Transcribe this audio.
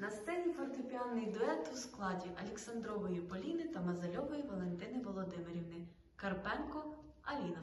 На сцені фортепіанний дует у складі Олександрової Поліни та Мазальової Валентини Володимирівни. Карпенко Аліна.